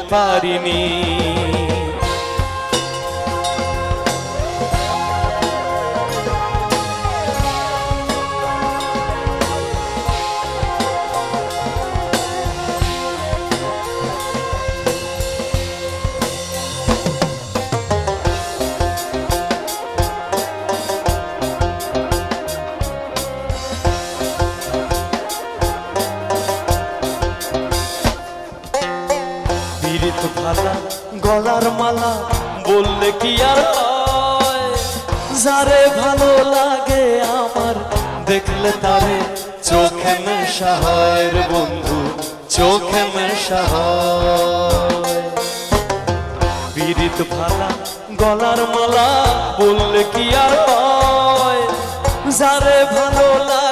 পারিনি। পীড়িত ভালা গলার মালা, বললে কি আর যারে ভালো লাগে আমার, দেখলে তারে চোখে হয় বন্ধু, চোখে নেশা হয়। পীড়িত ভালা গলার মালা, বললে কি আর যারে ভালো লাগে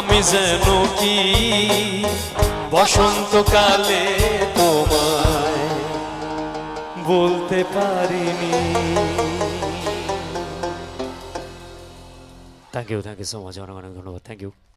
আমি যেন কি? বসন্তকালে তোমায় বলতে পারিনি। Thank you thank you so much অনেক অনেক ধন্যবাদ থ্যাংক ইউ